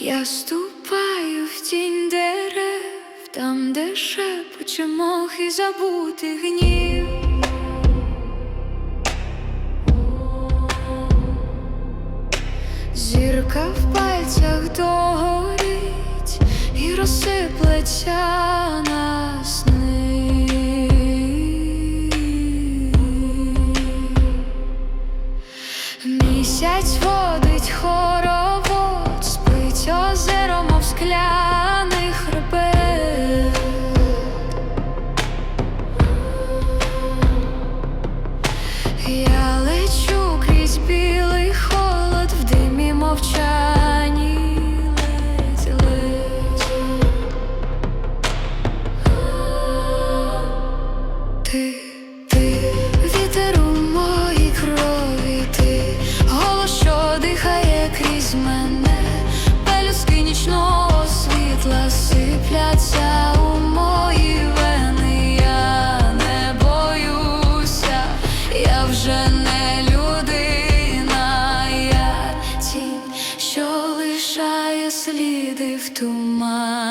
Я ступаю в тінь дерев, там, де шепоче мох і забути гнів. Зірка в пальцях догорить і розсиплеться я вже не людина, я що лишає сліди в тумані.